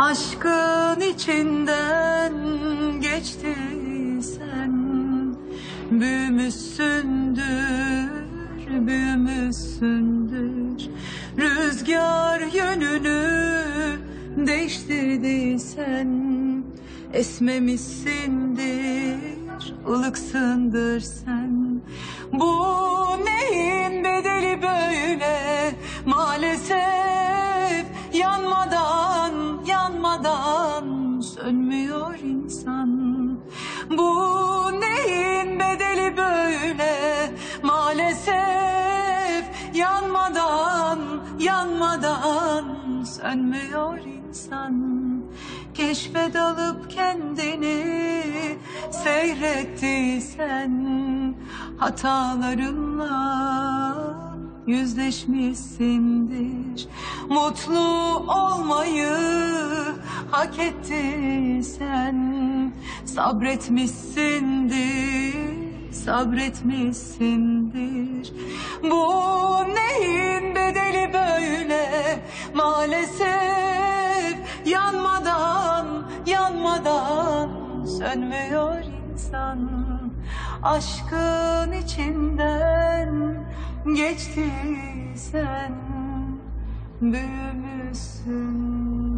Aşkın içinden geçti sen. Büyümüşsündür, büyümüşsündür. Rüzgar yönünü değiştirdi sen. Esmemişsindir, ılıksındır sen. Bu neyin sönmüyor insan. Bu neyin bedeli böyle? Maalesef yanmadan, yanmadan sönmüyor insan. Keşfe dalıp kendini seyrettiysen Hatalarınla yüzleşmişsindir. Mutlu olmayı hak ettiysen Sabretmişsindir, sabretmişsindir. Bu neyin bedeli böyle? Maalesef yanmadan, yanmadan sönmüyor insan. Aşkın içinden geçti sen büyümüşsün